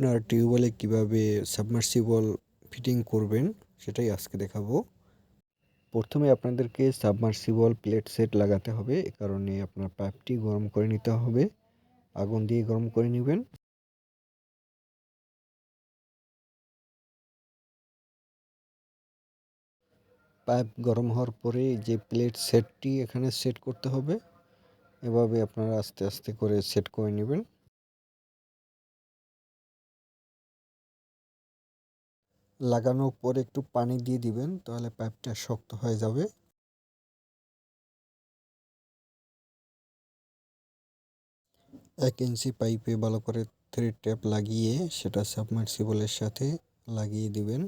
আপনার টিউবওয়েলে কীভাবে submersible fitting করবেন সেটাই আজকে দেখাবো। প্রথমে আপনাদেরকে সাবমার্সিবল প্লেট সেট লাগাতে হবে, এ কারণে আপনার পাইপটি গরম করে নিতে হবে। আগুন দিয়ে গরম করে নেবেন। পাইপ গরম হওয়ার পরে যে প্লেট সেটটি এখানে সেট করতে হবে, এভাবে আপনারা আস্তে আস্তে করে সেট করে নেবেন। লাগানোর পরে একটু পানি দিয়ে দিবেন, তাহলে পাইপটা শক্ত হয়ে যাবে। এক ইঞ্চি পাইপে ভালো করে থ্রি ট্যাপ লাগিয়ে সেটা সাবমার্সিবলের সাথে লাগিয়ে দিবেন।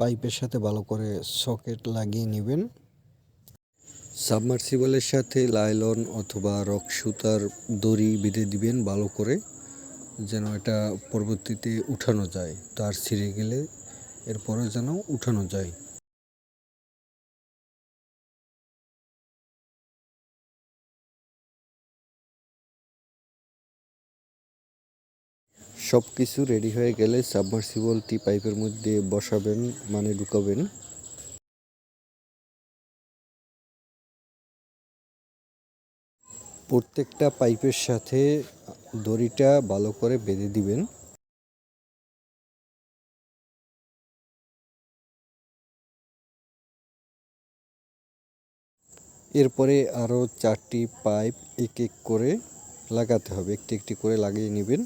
পাইপের সাথে ভালো করে সকেট লাগিয়ে নেবেন। সাবমার্সিবলের সাথে লাইলন অথবা রক সুতার দড়ি বেঁধে দিবেন ভালো করে, যেন এটা পরবর্তীতে উঠানো যায়। তার ছিঁড়ে গেলে এরপরে যেন উঠানো যায়। সব কিছু রেডি হয়ে গেলে সাবমার্সিবলটি পাইপের মধ্যে বসাবেন মানে ঢুকাবেন। প্রত্যেকটা পাইপের সাথে দড়িটা ভালো করে বেঁধে দিবেন। এরপরে আরও চারটি পাইপ এক এক করে লাগাতে হবে, একটি একটি করে লাগিয়ে নেবেন।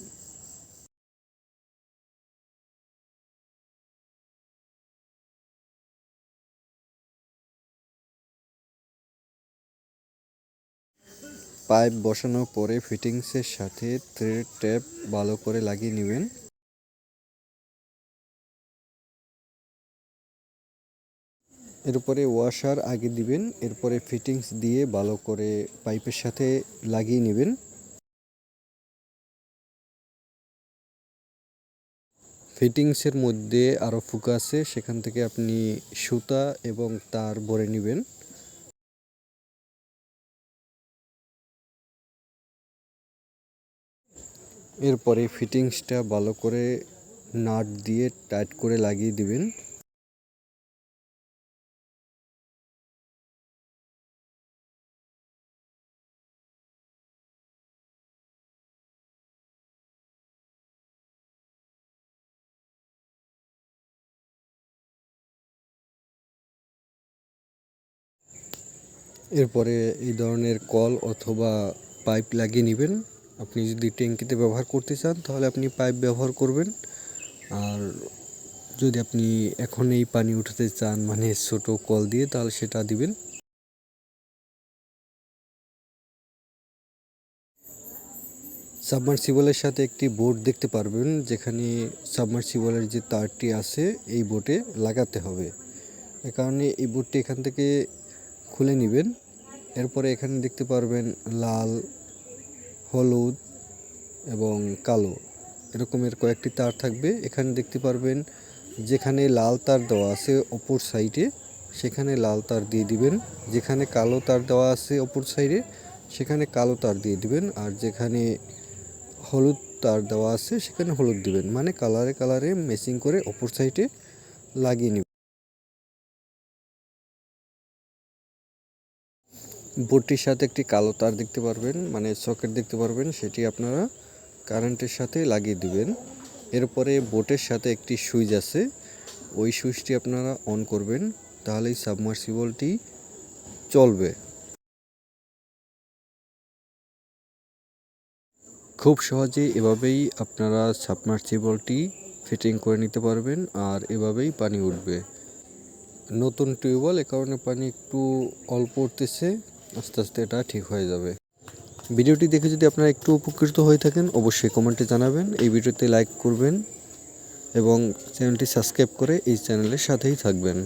পাইপ বসানোর পরে ফিটিংসের সাথে থ্রেড ট্যাপ ভালো করে লাগিয়ে নেবেন। এরপরে ওয়াশার আগে দিবেন, এরপরে ফিটিংস দিয়ে ভালো করে পাইপের সাথে লাগিয়ে নেবেন। ফিটিংসের মধ্যে আরও ফুকা আছে, সেখান থেকে আপনি সুতা এবং তার ভরে নেবেন। এরপরে ফিটিংসটা ভালো করে নাট দিয়ে টাইট করে লাগিয়ে দিবেন। এরপরে এই ধরনের কল অথবা পাইপ লাগিয়ে নেবেন। আপনি যদি ট্যাঙ্কিতে ব্যবহার করতে চান, তাহলে আপনি পাইপ ব্যবহার করবেন। আর যদি আপনি এখন এই পানি উঠাতে চান মানে ছোট কল দিয়ে, তাহলে সেটা দিবেন। সাবমার্সিবলের সাথে একটি বোর্ড দেখতে পারবেন, যেখানে সাবমার্সিবলের যে তারটি আছে, এই বোর্ডে লাগাতে হবে। এ কারণে এই বোর্ডটি এখান থেকে খুলে নেবেন। এরপরে এখানে দেখতে পারবেন লাল হলুদ এবং কালো। এরকমের কয়েকটি তার থাকবে। এখানে দেখতে পারবেন যেখানে লাল তার দেওয়া আছে অপর সাইডে, সেখানে লাল তার দিয়ে দিবেন। যেখানে কালো তার দেওয়া আছে অপর সাইডে, সেখানে কালো তার দিয়ে দিবেন। আর যেখানে হলুদ তার দেওয়া আছে, সেখানে হলুদ দিবেন। মানে কালারে কালারে ম্যাচিং করে অপর সাইডে লাগিয়ে নেবেন। বোর্ডটির সাথে একটি কালো তার দেখতে পারবেন মানে সকেট দেখতে পারবেন, সেটি আপনারা কারেন্টের সাথে লাগিয়ে দিবেন। এরপরে বোটের সাথে একটি সুইচ আছে, ওই সুইচটি আপনারা অন করবেন, তাহলেই সাবমার্সিবলটি চলবে। খুব সহজে এভাবেই আপনারা সাবমার্সিবলটি ফিটিং করে নিতে পারবেন, আর এভাবেই পানি উঠবে। নতুন টিউবওয়েল, এ কারণে পানি একটু অল্প উঠতেছে। আস্তে আস্তে এটা ঠিক হয়ে যাবে। ভিডিওটি দেখে যদি আপনারা একটু উপকৃত হয়ে থাকেন, অবশ্যই কমেন্টে জানাবেন। এই ভিডিওতে লাইক করবেন এবং চ্যানেলটি সাবস্ক্রাইব করে এই চ্যানেলের সাথেই থাকবেন।